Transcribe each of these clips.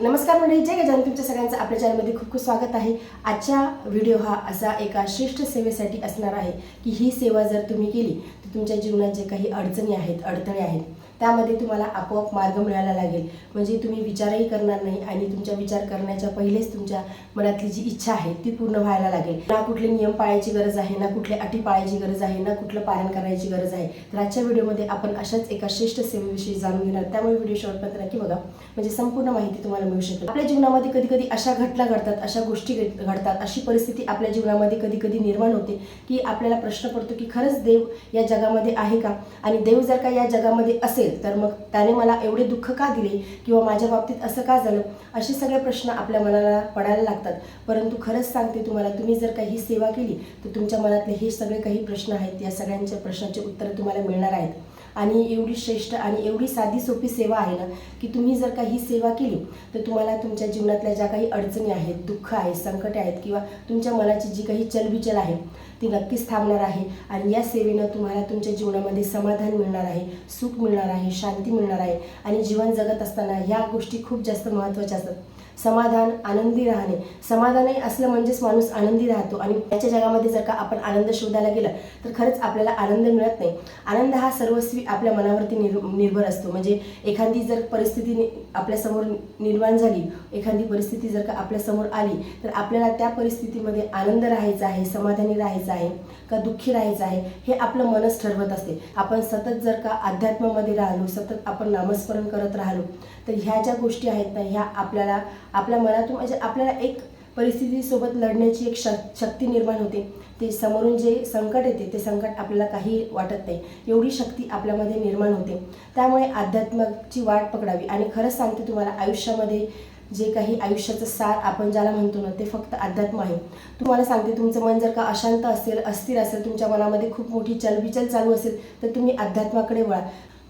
नमस्कार मंडळी जय गजानन. तुमच्या सगळ्यांचं आपल्या चॅनलमध्ये खूप खूप स्वागत आहे. आजचा व्हिडिओ हा असा एका श्रेष्ठ सेवेसाठी असणार आहे की ही सेवा जर तुम्ही केली तर तुमच्या जीवनात जे काही अडचणी आहेत अडथळे आहेत त्यामध्ये तुम्हाला आपोआप मार्ग मिळायला लागेल. म्हणजे तुम्ही विचारही करणार नाही आणि तुमच्या विचार करण्याच्या पहिलेच तुमच्या मनातली जी इच्छा आहे ती पूर्ण व्हायला लागेल. ना कुठले नियम पाळायची गरज आहे ना कुठल्या अटी पाळायची गरज आहे ना कुठलं पालन करायची गरज आहे. तर आजच्या व्हिडिओमध्ये आपण अशाच एका श्रेष्ठ सेवेविषयी जाणून घेणार त्यामुळे व्हिडिओ शॉर्टपर्यंत नक्की बघा. म्हणजे संपूर्ण माहिती तुम्हाला मिळू शकेल. आपल्या जीवनामध्ये कधी कधी अशा घटना घडतात अशा गोष्टी घडतात अशी परिस्थिती आपल्या जीवनामध्ये कधी कधी निर्माण होते की आपल्याला प्रश्न पडतो की खरंच देव या जगामध्ये आहे का? आणि देव जर का या जगामध्ये असेल तर मग त्याने मला एवढे दुःख का दिले? किंवा माझ्या बाबतीत असं का झालं? असे सगळे प्रश्न आपल्या मनाला पडायला लागतात. परंतु खरंच सांगते तुम्हाला तुम्ही जर का ही सेवा केली तर तुमच्या मनातले हे सगळे काही प्रश्न आहेत. या सगळ्यांच्या प्रश्नाचे उत्तर तुम्हाला मिळणार आहेत. आणि एवढी श्रेष्ठ आणि एवढी साधी सोपी सेवा आहे ना की तुम्ही जर का ही सेवा केली तर तुम्हाला तुमच्या जीवनातल्या ज्या काही अडचणी आहेत दुःख आहे संकटे आहेत किंवा तुमच्या मनाची जी काही चलबिचल आहे ती नक्कीच थांबणार आहे. आणि या सेवेनं तुम्हाला तुमच्या जीवनामध्ये समाधान मिळणार आहे सुख मिळणार आहे शांती मिळणार आहे. आणि जीवन जगत असताना ह्या गोष्टी खूप जास्त महत्त्वाच्या असतात. समाधान आनंदी राहणे. समाधानही असलं म्हणजेच माणूस आनंदी राहतो. आणि त्याच्या जगामध्ये जर का आपण आनंद शोधायला गेलं तर खरंच आपल्याला आनंद मिळत नाही. आनंद हा सर्वस्वी आपल्या मनावरती निर निर्भर असतो. म्हणजे एखादी जर परिस्थिती आपल्यासमोर निर्माण झाली एखादी परिस्थिती जर का आपल्यासमोर आली तर आपल्याला त्या परिस्थितीमध्ये आनंद राहायचा आहे समाधानी राहायचं आहे का दुःखी राहायचं आहे हे आपलं मनच ठरवत असते. आपण सतत जर का अध्यात्मामध्ये राहिलो सतत आपण नामस्मरण करत राहिलो तर ह्या ज्या गोष्टी आहेत ना ह्या आपल्याला आपल्या मनातून म्हणजे आपल्याला एक परिस्थितीसोबत लढण्याची एक शक शक्ती निर्माण होते. ते समोरून जे संकट येते ते संकट आपल्याला काही वाटत नाही. एवढी शक्ती आपल्यामध्ये निर्माण होते. त्यामुळे अध्यात्माची वाट पकडावी. आणि खरंच सांगते तुम्हाला आयुष्यामध्ये जे काही आयुष्याचं सार आपण ज्याला म्हणतो ना ते फक्त अध्यात्म आहे. तुम्हाला सांगते तुमचं मन जर का अशांत असेल अस्थिर असेल तुमच्या मनामध्ये खूप मोठी चलबिचल चालू असेल तर तुम्ही अध्यात्माकडे वळा.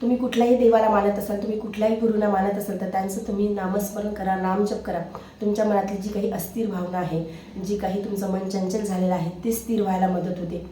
तुम्ही कुठल्याही देवाला मानत असाल तुम्ही कुठल्याही गुरुना मानत असाल तर त्यांचं तुम्ही नामस्मरण करा नामजप करा. तुमच्या मनातली जी काही अस्थिर भावना आहे जी काही तुमचं मन चंचल झालेलं आहे ते स्थिर व्हायला मदत होते.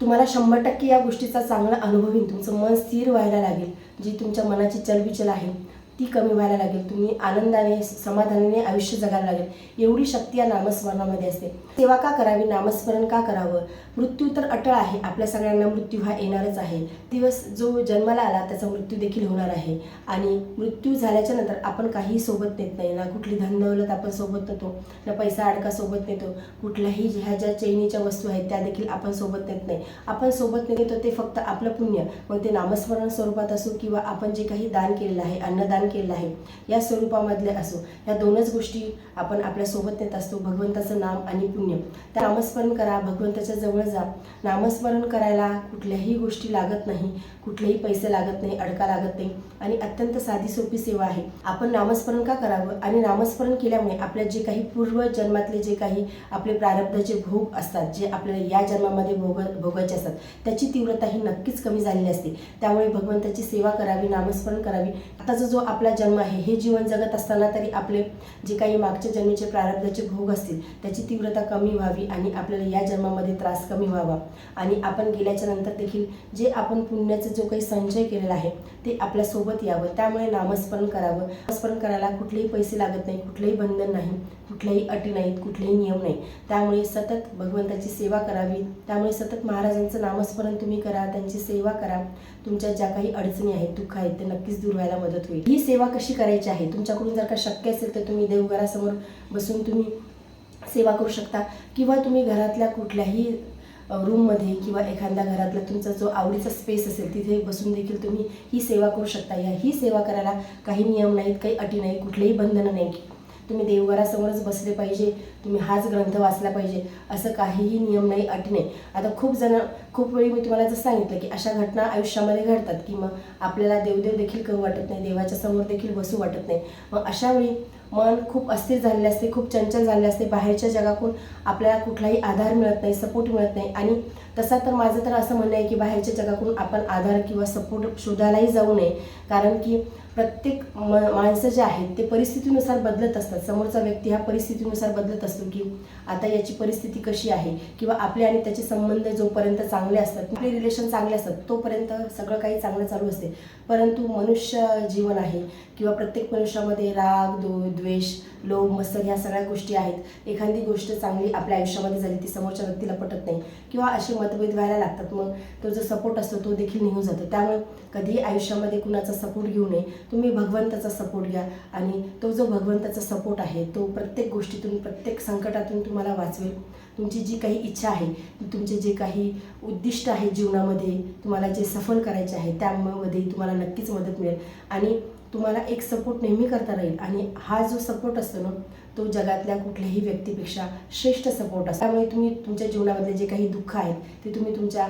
तुम्हाला शंभर टक्के या गोष्टीचा चांगला अनुभव येईल. तुमचं मन स्थिर व्हायला लागेल. जी तुमच्या मनाची चलबिचल आहे ती कमी व्हायला लागेल. तुम्ही आनंदाने समाधानाने आयुष्य जगायला लागेल. एवढी शक्ती या नामस्मरणामध्ये असते. सेवा का करावी? नामस्मरण का करावं? मृत्यू तर अटळ आहे. आपल्या सगळ्यांना मृत्यू हा येणारच आहे. दिवस जो जन्माला आला त्याचा मृत्यू देखील होणार आहे. आणि मृत्यू झाल्याच्यानंतर आपण काही सोबत नेत नाही. ना कुठली धनदौलत आपण सोबत नेतो ना पैसा अडका सोबत नेतो कुठल्याही ह्या ज्या चैनीच्या वस्तू आहेत त्या देखील आपण सोबत नेत नाही. आपण सोबत नेतो ते फक्त आपलं पुण्य. मग ते नामस्मरण स्वरूपात असो किंवा आपण जे काही दान केलेलं आहे अन्नदान केलेलं आहे. या स्वरूपामधले असो. या दोनच गोष्टी आपण आपल्यासोबत नेत असतो. भगवंताचं नाम आणि पुण्य. त्या नामस्मरण करा. भगवंताच्या जवळ जा. नामस्मरण करायला कुठल्याही गोष्टी लागत नाही. कुठलेही पैसे लागत नाही. अडका लागत नाही. आणि अत्यंत साधी सोपी सेवा आहे. आपण नामस्मरण का करावं? आणि नामस्मरण केल्यामुळे आपल्या जे काही पूर्व जन्मातले जे काही आपले प्रारब्धाचे भोग असतात जे आपल्याला या जन्मामध्ये भोग भोगायचे असतात त्याची तीव्रता ही नक्कीच कमी झालेली असते. त्यामुळे भगवंताची सेवा करावी नामस्मरण करावी. आताचा जो आपला जन्म आहे हे जीवन जगत असताना तरी आपले जे काही मागच्या जन्मीचे प्रारब्धाचे भोग असतील त्याची तीव्रता कमी व्हावी आणि आपल्याला या जन्मामध्ये त्रास कमी व्हावा. आणि आपण गेल्याच्यानंतर देखील जे आपण पुण्याचा जो काही संचय केलेला आहे ते आपल्यासोबत यावं. त्यामुळे नामस्मरण करावं. नामस्मरण करायला कुठलेही पैसे लागत नाही कुठलेही बंधन नाही कुठल्याही अटी नाहीत कुठलेही नियम नाही. त्यामुळे सतत भगवंताची सेवा करावी. त्यामुळे सतत महाराजांचं नामस्मरण तुम्ही करा त्यांची सेवा करा. तुमच्या ज्या काही अडचणी आहेत दुःख आहेत ते नक्कीच दूर व्हायला मदत होईल. ही सेवा कशी करायची आहे? तुमच्याकडून जर का शक्य असेल तर तुम्ही देवघरासमोर बसून तुम्ही सेवा करू शकता. किंवा तुम्ही घरातल्या कुठल्याही रूममध्ये किंवा एखाद्या घरातला तुमचा जो आवडीचा स्पेस असेल तिथे बसून देखील तुम्ही ही सेवा करू शकता. या ही सेवा करायला काही नियम नाहीत काही अटी नाही कुठलेही बंधनं नाही तुम्ही देवघरासमोरच बसले पाहिजे तुम्ही हाच ग्रंथ वाचला पाहिजे असं काहीही नियम नाही अट नाही. आता खूप जण खूप वेळी मी तुम्हाला जसं सांगितलं की अशा घटना आयुष्यामध्ये घडतात की मग आपल्याला देवदेव देखील करू वाटत नाही देवाच्या समोर देखील बसू वाटत नाही. मग अशा वेळी मन खूप अस्थिर झालेले असते खूप चंचल झालेले असते बाहेरच्या जगाकडून आपल्याला कुठलाही आधार मिळत नाही सपोर्ट मिळत नाही आणि तसा तर माझं तर असं म्हणणं आहे की बाहेरच्या जगाकडून आपण आधार किंवा सपोर्ट शोधायलाही जाऊ नये. कारण की प्रत्येक म माणसं जे आहेत ते परिस्थितीनुसार बदलत असतात. समोरचा व्यक्ती हा परिस्थितीनुसार बदलत असतो की आता याची परिस्थिती कशी आहे? किंवा आपले आणि त्याचे संबंध जोपर्यंत चांगले असतात आपले रिलेशन चांगले असतात तोपर्यंत सगळं काही चांगलं चालू असते. परंतु मनुष्य जीवन आहे किंवा प्रत्येक मनुष्यामध्ये राग दो द्वेष द्वेष लोभ मत्सर ह्या सगळ्या गोष्टी आहेत. एखादी गोष्ट चांगली आपल्या आयुष्यामध्ये झाली ती समोरच्या व्यक्तीला पटत नाही. किंवा असे मतभेद व्हायला लागतात. मग तो जो सपोर्ट असतो तो देखील निघून जातो. त्यामुळे कधीही आयुष्यामध्ये कुणाचा सपोर्ट घेऊ नये. तुम्ही भगवंताचा सपोर्ट घ्या. आणि तो जो भगवंताचा सपोर्ट आहे तो प्रत्येक गोष्टीतून प्रत्येक संकटातून तुम्हाला वाचवेल. तुमची जी काही इच्छा आहे तुमचे जे काही उद्दिष्ट आहे जीवनामध्ये तुम्हाला जे सफल करायचे आहे त्यामध्ये तुम्हाला नक्कीच मदत मिळेल. आणि तुम्हाला एक सपोर्ट नेहमी करता राहील. आणि हा जो सपोर्ट असतो ना तो जगातल्या कुठल्याही व्यक्तीपेक्षा श्रेष्ठ सपोर्ट असतो. त्यामुळे तुम्ही तुमच्या जीवनामधले जे काही दुःख आहेत ते तुम्ही तुमच्या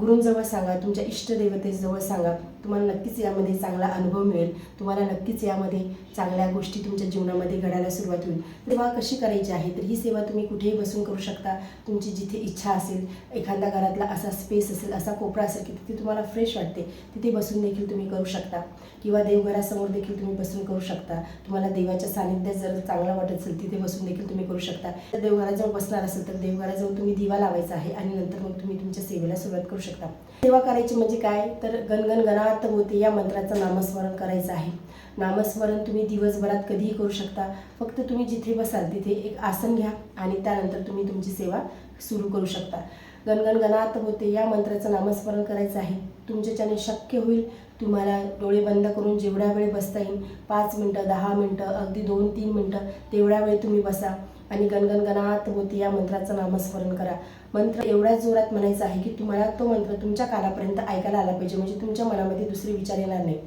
गुरूंजवळ सांगा तुमच्या इष्टदेवतेजवळ सांगा. तुम्हाला नक्कीच यामध्ये चांगला अनुभव मिळेल. तुम्हाला नक्कीच यामध्ये चांगल्या गोष्टी तुमच्या जीवनामध्ये घडायला सुरुवात होईल. सेवा कशी करायची आहे? तर ही सेवा तुम्ही कुठेही बसून करू शकता. तुमची जिथे इच्छा असेल एखाद्या घरातला असा स्पेस असेल असा कोपरा असेल की तिथे तुम्हाला फ्रेश वाटते तिथे बसून देखील तुम्ही करू शकता. किंवा देवघरासमोर देखील तुम्ही बसून करू शकता. तुम्हाला देवाच्या सानिध्यात जर चांगलं वाटत असेल तिथे बसून देखील तुम्ही करू शकता. तर देवघराजवळ बसणार असेल तर देवघराजवळ तुम्ही दिवा लावायचा आहे आणि नंतर मग तुम्ही तुमच्या सेवेला सुरुवात करू शकता. सेवा करायची म्हणजे काय? तर गणगण गणात होते या मंत्राचं नामस्मरण करायचं आहे. नामस्मरण तुम्ही दिवसभरात कधीही करू शकता. फक्त तुम्ही जिथे बसाल तिथे एक आसन घ्या आणि त्यानंतर तुम्ही तुमची सेवा सुरू करू शकता. गणगण गणात होते या मंत्राचं नामस्मरण करायचं आहे. तुमच्याच्याने शक्य होईल तुम्हाला डोळे बंद करून जेवढ्या वेळ बसता येईल पाच मिनटं दहा मिनटं अगदी दोन तीन मिनटं तेवढ्या वेळ तुम्ही बसा. आणि गणगण गणात या मंत्राचं नामस्मरण करा. मंत्र एवढ्या जोरात म्हणायचा आहे की तुम्हाला तो मंत्र तुमच्या कानापर्यंत ऐकायला आला पाहिजे. म्हणजे तुमच्या मनामध्ये दुसरे विचार येणार नाही.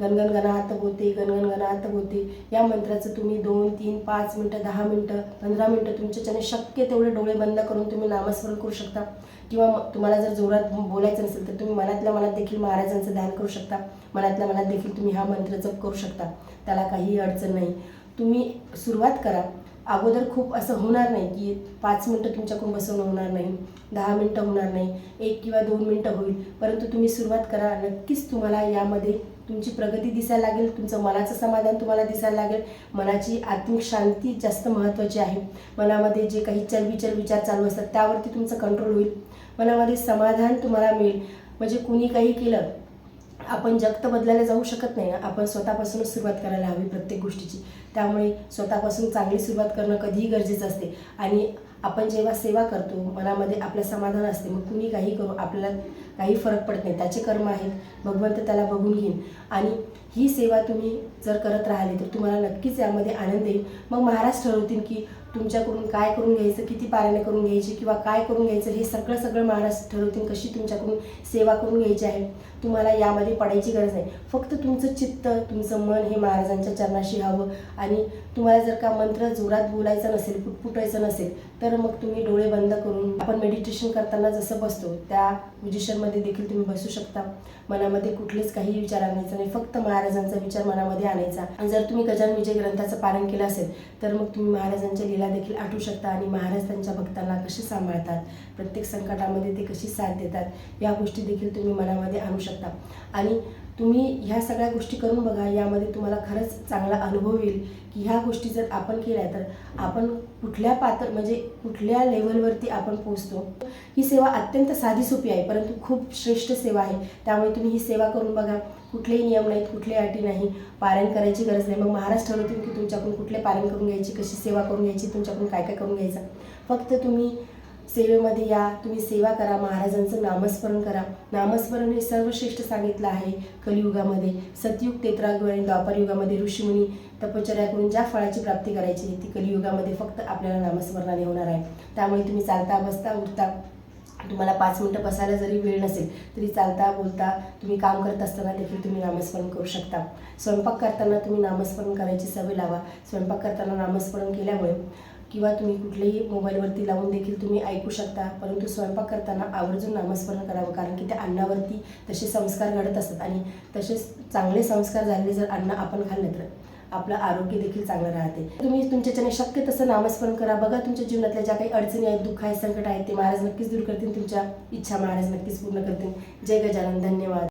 गणगण गणात बोते गणगण गणात या मंत्राचं तुम्ही दोन तीन पाच मिनटं दहा मिनटं पंधरा मिनटं तुमच्याच्याने शक्य तेवढे डोळे बंद करून तुम्ही नामस्मरण करू शकता. किंवा मग तुम्हाला जर जोरात बोलायचं नसेल तर तुम्ही मनातल्या मनात देखील महाराजांचं ध्यान करू शकता. मनातल्या मनात देखील तुम्ही हा मंत्र जप करू शकता. त्याला काहीही अडचण नाही. तुम्ही सुरुवात करा. अगोदर खूप असं होणार नाही की पाच मिनटं तुमच्याकडून बसवणं होणार नाही दहा मिनटं होणार नाही एक किंवा दोन मिनटं होईल. परंतु तुम्ही सुरुवात करा. नक्कीच तुम्हाला यामध्ये तुमची प्रगती दिसायला लागेल तुमचं मनाचं समाधान तुम्हाला दिसायला लागेल. मनाची आत्मिक शांती जास्त महत्त्वाची आहे. मनामध्ये जे काही चलविचल विचार चालू असतात त्यावरती तुमचं कंट्रोल होईल. मनामध्ये समाधान तुम्हाला मिळेल. म्हणजे कुणी काही केलं आपण जगत बदलायला जाऊ शकत नाही. ना आपण स्वतःपासूनच सुरुवात करायला हवी प्रत्येक गोष्टीची. त्यामुळे स्वतःपासून चांगली सुरुवात करणं कधीही गरजेचं असते. आणि आपण जेव्हा सेवा करतो मनामध्ये आपलं समाधान असते मग कुणी काही करू आपल्याला काही फरक पडत नाही. त्याचे कर्म आहेत. भगवंत त्याला बघून घेईन. आणि ही सेवा तुम्ही जर करत राहिले तर तुम्हाला नक्कीच यामध्ये आनंद येईल. मग महाराज ठरवतील की तुमच्याकडून काय करून घ्यायचं किती पाऱ्याने करून घ्यायची किंवा काय करून घ्यायचं हे सगळं सगळं महाराज ठरवतील कशी तुमच्याकडून सेवा करून घ्यायची आहे. तुम्हाला यामध्ये पडायची गरज नाही. फक्त तुमचं चित्त तुमचं मन हे महाराजांच्या चरणाशी हवं. आणि तुम्हाला जर का मंत्र जोरात बोलायचा नसेल पुटपुटायचं नसेल तर मग तुम्ही डोळे बंद करून आपण मेडिटेशन करताना जसं बसतो त्या पोझिशनमध्ये देखील तुम्ही बसू शकता. मनामध्ये कुठलेच काही विचार आणायचा नाही फक्त महाराजांचा विचार मनामध्ये आणायचा. आणि जर तुम्ही गजान विजय ग्रंथाचं पालन केलं असेल तर मग तुम्ही महाराजांच्या लीला देखील आठवू शकता आणि महाराज त्यांच्या भक्तांना कसे सांभाळतात प्रत्येक संकटामध्ये ते कशी साथ देतात या गोष्टी देखील तुम्ही मनामध्ये आणू शकता. आणि तुम्ही ह्या सगळ्या गोष्टी करून बघा यामध्ये तुम्हाला खरंच चांगला अनुभव येईल की ह्या गोष्टी जर आपण केल्या तर आपण कुठल्या पात्र म्हणजे कुठल्या लेवलवरती आपण पोचतो ही सेवा अत्यंत साधी सोपी आहे परंतु खूप श्रेष्ठ सेवा आहे. त्यामुळे तुम्ही ही सेवा करून बघा. कुठलेही नियम नाहीत कुठल्याही अटी नाही. पारायण करायची गरज नाही. मग महाराज ठरवतील की तुमच्याकडून कुठले पारायण करून घ्यायची कशी सेवा करून घ्यायची तुमच्याकडून काय काय करून घ्यायचं? फक्त तुम्ही सेवेमध्ये या. तुम्ही सेवा करा. महाराजांचं नामस्मरण करा. नामस्मरण हे सर्वश्रेष्ठ सांगितलं आहे कलियुगामध्ये. सतयुग तेत्रायुग आणि द्वापरयुगामध्ये ऋषीमुनी तपश्चर्या करून ज्या फळाची प्राप्ती करायची ती कलियुगामध्ये फक्त आपल्याला नामस्मरणाने होणार आहे. त्यामुळे तुम्ही चालता बसता उठता. तुम्हाला पाच मिनटं बसायला जरी वेळ नसेल तरी चालता बोलता तुम्ही काम करत असताना देखील तुम्ही नामस्मरण करू शकता. स्वयंपाक करताना तुम्ही नामस्मरण करायची सवय लावा. स्वयंपाक करताना नामस्मरण केल्यामुळे किंवा तुम्ही कुठलेही मोबाईलवरती लावून देखील तुम्ही ऐकू शकता. परंतु स्वयंपाक करताना आवर्जून नामस्मरण करावं कारण की त्या अन्नावरती तसे संस्कार घडत असतात. आणि तसेच चांगले संस्कार झालेले जर अन्न आपण खाल्लं तर आपलं आरोग्य देखील चांगलं राहते. तुम्ही तुमच्याच्याने शक्य तसं नामस्मरण करा. बघा तुमच्या जीवनातल्या ज्या काही अडचणी आहेत दुःख आहेत संकट आहेत ते महाराज नक्कीच दूर करतील. तुमच्या इच्छा महाराज नक्कीच पूर्ण करतील. जय गजानन. धन्यवाद.